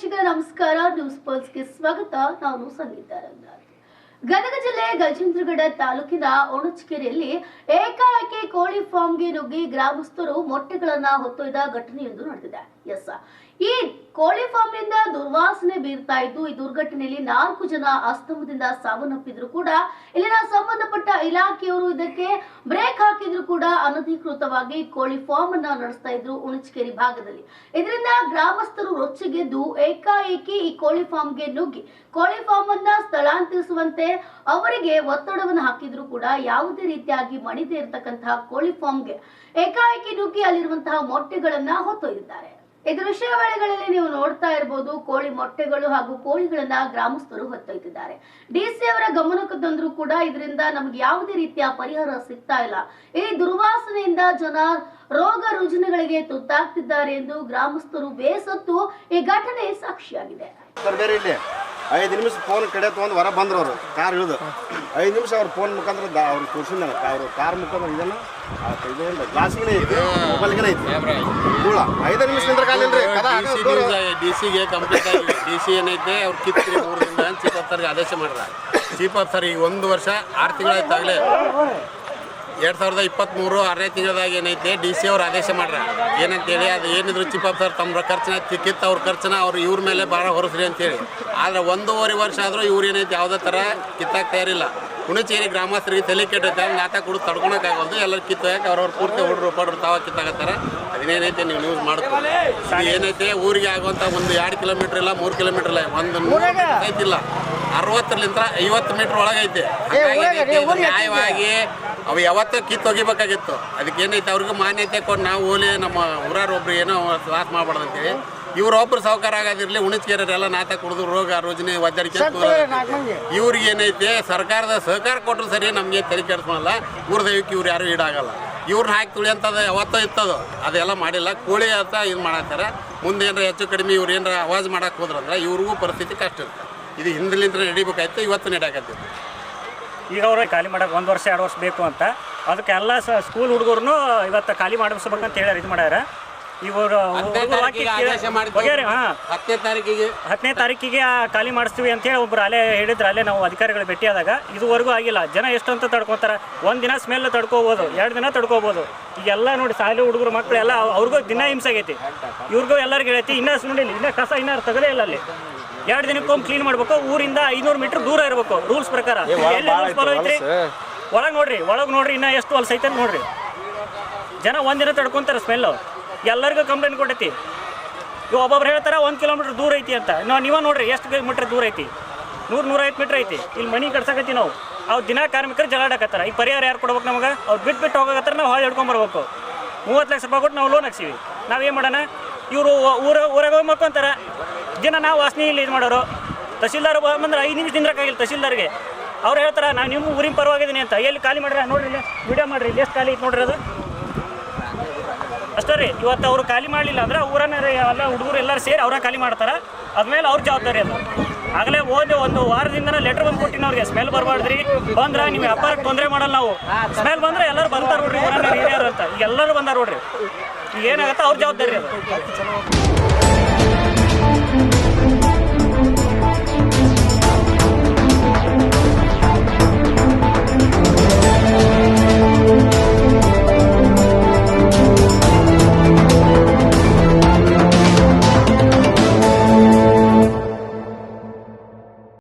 ವೀಕ್ಷಕರ ನಮಸ್ಕಾರ ನ್ಯೂಸ್ ಪಲ್ಸ್ಗೆ ಸ್ವಾಗತ. ನಾನು ಸಂಗೀತ ರಂಗನಾಥ್. ಗದಗ ಜಿಲ್ಲೆ ಗಜೇಂದ್ರಗಡ ತಾಲೂಕಿನ ಒಣಚಕೆರೆಯಲ್ಲಿ ಏಕಾಏಕಿ ಕೋಳಿ ಫಾರ್ಮ್ಗೆ ನುಗ್ಗಿ ಗ್ರಾಮಸ್ಥರು ಮೊಟ್ಟೆಗಳನ್ನ ಹೊತ್ತೊಯ್ದ ಘಟನೆಯೊಂದು ನಡೆದಿದೆ. ಎಸ್ ಈ ಕೋಳಿ ಫಾರ್ಮ್ನಿಂದ ದುರ್ವಾಸನೆ ಬೀರ್ತಾ ಇದ್ದು ಈ ದುರ್ಘಟನೆಯಲ್ಲಿ ನಾಲ್ಕು ಜನ ಅಸ್ತಮದಿಂದ ಸಾವನ್ನಪ್ಪಿದ್ರು ಕೂಡ ಇಲ್ಲಿನ ಸಂಬಂಧಪಟ್ಟ ಇಲಾಖೆಯವರು ಇದಕ್ಕೆ ಬ್ರೇಕ್ ಹಾಕಿದ್ರು ಕೂಡ ಅನಧಿಕೃತವಾಗಿ ಕೋಳಿ ಫಾರ್ಮ್ ಅನ್ನ ನಡೆಸ್ತಾ ಇದ್ರು ಉಣಚಿಕೇರಿ ಭಾಗದಲ್ಲಿ. ಇದರಿಂದ ಗ್ರಾಮಸ್ಥರು ರೊಚ್ಚಿಗೆದ್ದು ಏಕಾಏಕಿ ಈ ಕೋಳಿ ಫಾರ್ಮ್ಗೆ ನುಗ್ಗಿ. ಕೋಳಿ ಫಾರ್ಮ್ ಅನ್ನ ಸ್ಥಳಾಂತರಿಸುವಂತೆ ಅವರಿಗೆ ಒತ್ತಡವನ್ನು ಹಾಕಿದ್ರು ಕೂಡ ಯಾವುದೇ ರೀತಿಯಾಗಿ ಮಣಿದೇ ಇರತಕ್ಕಂತಹ ಕೋಳಿ ಫಾರ್ಮ್ಗೆ ಏಕಾಏಕಿ ನುಗ್ಗಿ ಅಲ್ಲಿರುವಂತಹ ಮೊಟ್ಟೆಗಳನ್ನ ಹೊತ್ತೊಯ್ದಿದ್ದಾರೆ. ಈ ದೃಶ್ಯಾವಳಿಗಳಲ್ಲಿ ನೀವು ನೋಡ್ತಾ ಇರಬಹುದು ಕೋಳಿ ಮೊಟ್ಟೆಗಳು ಹಾಗೂ ಕೋಳಿಗಳನ್ನ ಗ್ರಾಮಸ್ಥರು ಹೊತ್ತೊಯ್ತಿದ್ದಾರೆ. ಡಿಸಿ ಅವರ ಗಮನಕ್ಕೆ ತಂದ್ರು ಕೂಡ ಇದರಿಂದ ನಮ್ಗೆ ಯಾವುದೇ ರೀತಿಯ ಪರಿಹಾರ ಸಿಗ್ತಾ ಇಲ್ಲ. ಈ ದುರ್ವಾಸನೆಯಿಂದ ಜನ ರೋಗ ರುಜಿನಗಳಿಗೆ ತುತ್ತಾಗ್ತಿದ್ದಾರೆ ಎಂದು ಗ್ರಾಮಸ್ಥರು ಬೇಸತ್ತು ಈ ಘಟನೆ ಸಾಕ್ಷಿಯಾಗಿದೆ. ಐದು ನಿಮಿಷ ಫೋನ್ ಕಡೆ ತೊಗೊಂಡು ಹೊರ ಬಂದ್ರು ಅವರು ಕಾರ್ ಇಳಿದು. ಐದು ನಿಮಿಷ ಅವ್ರು ಫೋನ್ ಮುಖಾಂತರ ದ ಅವ್ರು ತೋರಿಸಿದ ಅವರು ಕಾರ್. ಮುಖಾಂತರ ಇದನ್ನ ಆ ಇದು ಒಂದು ಗ್ಲಾಸಿಗೆ ಐತಿ ಮೊಬೈಲ್ಗಿನ ಐತಿ. ಧೂಳ. ಐದು ನಿಮಿಷ ನಿಂದ್ರ ಕಾಲಿಲ್ರಿ ಡಿ ಸಿಗೆ ಕಂಪ್ಲೀಟ್ ಆಗಿದೆ ಡಿ ಸಿ ಏನೈತೆ ಅವ್ರು ಕಿತ್ತು ಮೂರು ಚೀಪ್ ಚೀಫ್ ಆಫ್ಸರ್ಗೆ ಆದೇಶ ಮಾಡ್ರ ಚೀಫ್ ಆಫ್ಸರ್ ಈಗ ಒಂದು ವರ್ಷ ಆರು ತಿಂಗಳಾಯ್ತಾಗಲೇ ಎರಡು ಸಾವಿರದ ಇಪ್ಪತ್ತ್ಮೂರು ಆರನೇ ತಿಂಗಳದಾಗ ಏನೈತೆ ಡಿ ಸಿ ಅವ್ರು ಆದೇಶ ಮಾಡ್ರ. ಏನಂತೇಳಿ ಅದು ಏನಿದ್ರು ಚಿಪ್ಪ ಆಫ್ಸರ್ ತಮ್ಮ ಖರ್ಚನ ತಿಕ್ಕಿತ್ತು ಅವ್ರ ಖರ್ಚನ ಅವ್ರು ಇವ್ರ ಮೇಲೆ ಭಾಳ ಹೊರಸ್ರಿ ಅಂತೇಳಿ. ಆದರೆ ಒಂದೂವರೆ ವರ್ಷ ಆದರೂ ಇವ್ರು ಏನೈತೆ ಯಾವುದೇ ಥರ ಕಿತ್ತಾಕ ತಯಾರಿಲ್ಲ. ಹುಣಚೇರಿ ಗ್ರಾಮಸ್ಥರಿಗೆ ತಲೆ ಕೆಟ್ಟೈತೆ ನಾಟ ಕೂಡ ತಡ್ಕೊಳಕ್ಕಾಗಲ್ದು ಎಲ್ಲರೂ ಕಿತ್ತೋಯಕ್ಕೆ ಅವ್ರವ್ರ ಪೂರ್ತಿ ಹುಡ್ರು ಪಡ್ರು ತಾವ ಕಿತ್ತಾಕತ್ತಾರ. ಅದನ್ನೇನೈತೆ ನೀವು ನ್ಯೂಸ್ ಇದು ಏನೈತೆ ಊರಿಗೆ ಆಗುವಂಥ ಒಂದು ಎರಡು ಕಿಲೋಮೀಟ್ರ್ ಇಲ್ಲ ಮೂರು ಕಿಲೋಮೀಟ್ರ್ ಇಲ್ಲ ಒಂದು ಐತಿಲ್ಲ ಅರವತ್ತರಿಂದ ಐವತ್ತು ಮೀಟ್ರ್ ಒಳಗೈತೆ. ನ್ಯಾಯವಾಗಿ ಅವು ಯಾವತ್ತೂ ಕಿತ್ತು ಅದಕ್ಕೇನೈತೆ ಅವ್ರಿಗೆ ಮಾನ್ಯತೆ ಕೊಟ್ಟು ನಾವು ಹೋಲಿ ನಮ್ಮ ಊರಾರು ಒಬ್ರು ಏನೋ ಲಾಸ್ ಮಾಡ್ಬಾರ್ದು ಅಂತೇಳಿ ಇವ್ರೊಬ್ರು ಸಾವುಕಾರ ಆಗೋದಿರಲಿ ಉಣಿಸ್ಕೇರೆಲ್ಲ ನಾತ ಕುಡಿದು ರೋಗ ರೋಜನೆ ಒದ್ದಾಡಿಕೆ ಇವ್ರಿಗೆ ಏನೈತೆ ಸರ್ಕಾರದ ಸಹಕಾರ ಕೊಟ್ಟರು ಸರಿ ನಮಗೆ ತಲೆ ಕೆಡಿಸ್ಕೊಳಲ್ಲ. ಊರ ದೈವಕ್ಕೆ ಇವ್ರು ಯಾರು ಈಡಾಗಲ್ಲ. ಇವ್ರನ್ನ ಹಾಕಿ ತುಳಿ ಅಂತದ ಯಾವತ್ತೋ ಇತ್ತದು. ಅದೆಲ್ಲ ಮಾಡಿಲ್ಲ. ಕೋಳಿ ಅಂತ ಇದು ಮಾಡತ್ತಾರ ಮುಂದೆ ಏನಾರ ಹೆಚ್ಚು ಕಡಿಮೆ ಇವ್ರು ಏನಾರ ಅವಾಜ್ ಮಾಡಕ್ಕೆ ಹೋದ್ರಂದ್ರೆ ಇವ್ರಿಗೂ ಪರಿಸ್ಥಿತಿ ಕಷ್ಟ ಇರುತ್ತೆ. ಇದು ಹಿಂದಲಿಂದ ನಡಿಬೇಕಾಯ್ತು ಇವತ್ತು ನಡಿಯಾಕತ್ತಿತ್ತು ಈಗ ಅವ್ರಿಗೆ ಖಾಲಿ ಮಾಡೋಕೆ ಒಂದು ವರ್ಷ ಎರಡು ವರ್ಷ ಬೇಕು ಅಂತ. ಅದಕ್ಕೆ ಎಲ್ಲ ಸ್ಕೂಲ್ ಹುಡುಗರು ಇವತ್ತು ಖಾಲಿ ಮಾಡಿಸ್ಬೇಕಂತ ಹೇಳ್ಯಾರ ಇದು ಮಾಡ್ಯಾರ. ಇವರು ಹತ್ತನೇ ತಾರೀಕಿಗೆ ಖಾಲಿ ಮಾಡಿಸ್ತೀವಿ ಅಂತೇಳಿ ಒಬ್ರು ಅಲ್ಲೇ ಹೇಳಿದ್ರೆ ಅಲ್ಲೇ ನಾವು ಅಧಿಕಾರಿಗಳು ಆದಾಗ ಇದುವರೆಗೂ ಆಗಿಲ್ಲ. ಜನ ಎಷ್ಟು ಅಂತ ತಡ್ಕೊತಾರೆ? ಒಂದು ದಿನ ಸ್ಮೆಲ್ ತಡ್ಕೋಬೋದು ಎರಡು ದಿನ ತಡ್ಕೋಬೋದು. ಈಗೆಲ್ಲ ನೋಡಿ ಶಾಲೆ ಹುಡುಗರು ಮಕ್ಕಳು ಎಲ್ಲ ಅವ್ರಿಗೂ ದಿನ ಹಿಂಸೆ ಆಗೈತಿ. ಇವ್ರಿಗೂ ಎಲ್ಲರಿಗೂ ಹೇಳೈತಿ ಇನ್ನೂ ನೋಡಿಲ್ಲ ಇನ್ನೂ ಕಸ ಇನ್ನೂ ತಗಲೇ ಇಲ್ಲ ಅಲ್ಲಿ. ಎರಡು ದಿನಕ್ಕೊಮ್ಮೆ ಕ್ಲೀನ್ ಮಾಡ್ಬೇಕು. ಊರಿಂದ ಐನೂರು ಮೀಟರ್ ದೂರ ಇರಬೇಕು. ರೂಲ್ಸ್ ಪ್ರಕಾರ. ಎಲ್ಲಿ ರೂಲ್ಸ್ ಫಾಲೋ ಐತ್ರಿ? ಒಳಗೆ ನೋಡ್ರಿ ಒಳಗೆ ನೋಡ್ರಿ ಇನ್ನೂ ಎಷ್ಟು ಹೊಲಸ ಐತೆ ನೋಡ್ರಿ. ಜನ ಒಂದಿನ ತಡ್ಕೊಂತಾರೆ ಸ್ಮೆಲ್ ಎಲ್ಲರಿಗೂ ಕಂಪ್ಲೇಂಟ್ ಕೊಟ್ಟೈತಿ. ಇವ್ ಒಬ್ಬೊಬ್ರು ಹೇಳ್ತಾರೆ ಒಂದು ಕಿಲೋಮೀಟ್ರ್ ದೂರ ಐತಿ ಅಂತ. ನಾವು ನೀವೇ ನೋಡ್ರಿ ಎಷ್ಟು ಕಿಲೋಮೀಟ್ರ್ ದೂರ ಐತಿ? ನೂರು ನೂರೈವತ್ತು ಮೀಟ್ರ್ ಐತಿ. ಇಲ್ಲಿ ಮನೆ ಕಟ್ಸಕತ್ತಿ ನಾವು. ಅವ್ರು ದಿನ ಕಾರ್ಮಿಕರು ಜಲಾಡಕತ್ತಾರ ಈ ಪರಿಹಾರ ಯಾರು ಕೊಡ್ಬೇಕು ನಮಗೆ? ಅವ್ರು ಬಿಟ್ಟು ಬಿಟ್ಟು ಹೋಗಕತ್ತಾರ ನಾವು ಹಾಳು ಹಿಡ್ಕೊಂಬರ್ಬೇಕು ಮೂವತ್ತು ಲಕ್ಷ ರೂಪಾಯಿ ಕೊಟ್ಟು ನಾವು ಲೋನ್ ಹಾಕ್ಸಿವಿ. ನಾವೇನು ಮಾಡೋಣ? ಇವರು ಊರ ಊರಾಗ ಹೋಗಿ ಮಕ್ಕೊಂತಾರ ದಿನ ನಾವು ವಾಸನೆ ಇಲ್ಲಿ ಇದು ಮಾಡೋರು. ತಹಸೀಲ್ದಾರ್ ಬಂದ್ರೆ ಐದು ನಿಮಿಷ ನಿಂದ್ರಕ್ಕಾಗಿಲ್ಲ ತಹಸೀಲ್ದಾರ್ಗೆ ಅವ್ರು ಹೇಳ್ತಾರೆ, ನಾನು ನಿಮ್ಮ ಊರಿನ ಪರವಾಗಿದ್ದೀನಿ ಅಂತ. ಎಲ್ಲಿ ಖಾಲಿ ಮಾಡ್ರಿ ನೋಡ್ರಿ ಇಲ್ಲಿ ವಿಡಿಯೋ ಮಾಡ್ರಿ, ಇಲ್ಲಿ ಎಷ್ಟು ಖಾಲಿ ಐತೆ ನೋಡ್ರಿ ಅದು. ಅಷ್ಟೇ ರೀ, ಇವತ್ತು ಅವರು ಖಾಲಿ ಮಾಡಲಿಲ್ಲ ಅಂದ್ರೆ ಊರನ್ನ ಎಲ್ಲ ಹುಡುಗರು ಎಲ್ಲರೂ ಸೇರಿ ಅವರ ಖಾಲಿ ಮಾಡ್ತಾರೆ. ಅದ್ಮೇಲೆ ಅವ್ರ ಜವಾಬ್ದಾರಿ ಅದು. ಆಗಲೇ ಓದಿ ಒಂದು ವಾರದಿಂದ ಲೆಟರ್ ಬಂದು ಕೊಟ್ಟಿನ ಅವ್ರಿಗೆ ಸ್ಮೆಲ್ ಬರಬಾರ್ದ್ರಿ, ಬಂದ್ರೆ ನೀವು ವ್ಯಾಪಾರಕ್ಕೆ ತೊಂದರೆ ಮಾಡಲ್ಲ ನಾವು. ಸ್ಮೆಲ್ ಬಂದ್ರೆ ಎಲ್ಲರೂ ಬರ್ತಾರೆ ನೋಡ್ರಿ ಊರನ್ನ, ಹಿರಿಯರು ಅಂತ. ಎಲ್ಲರೂ ಬಂದಾರ ನೋಡ್ರಿ. ಏನಾಗುತ್ತೆ ಅವ್ರ ಜವಾಬ್ದಾರಿ ಅದು.